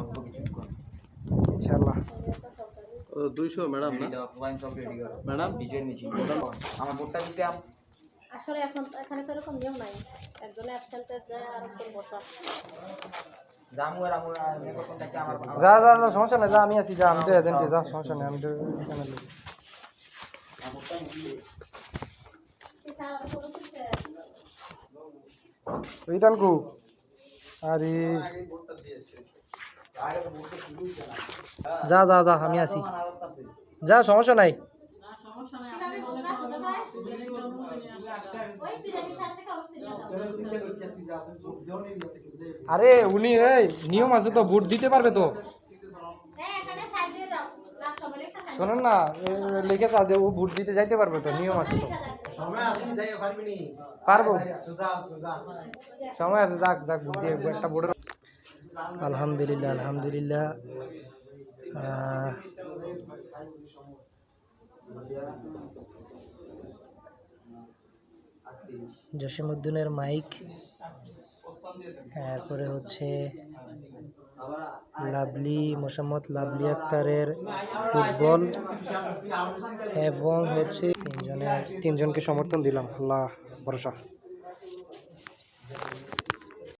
অল্প কিছুক্ষণ ইনশাআল্লাহ। দুইশো ম্যাডাম না? ওয়াইন সব রেডি করো। ম্যাডাম? বিজয় নিচি। আমার ভোটটা দিতে আসলে এখন এখানে তো এরকম নিয়ম নাই। একজনে অ্যাবসেন্টে যায় আর একজন বসা। আমি আছি যা আমি তো রিটার্ন কু? আরে। যা যা যা আমি আছি। যা সমস্যা নাই। আরে উনি এই নিয়ম আছে তো ভোট দিতে পারবে তো। শোনেন না লিখে চা ও ভোট দিতে যাইতে পারবে তো নিয়ম আছে তো। পারব সময় আছে যাক যাক ভোট দিয়ে একটা ভোটের আলহামদুলিল্লাহ আলহামদুলিল্লাহ। জসিমুদ্দিনের মাইক তারপরে হচ্ছে লাভলি মোসাম্মদ লাভলি আক্তারের ফুটবল এবং হচ্ছে তিনজনের তিনজনকে সমর্থন দিলাম। আল্লাহ ভরসা।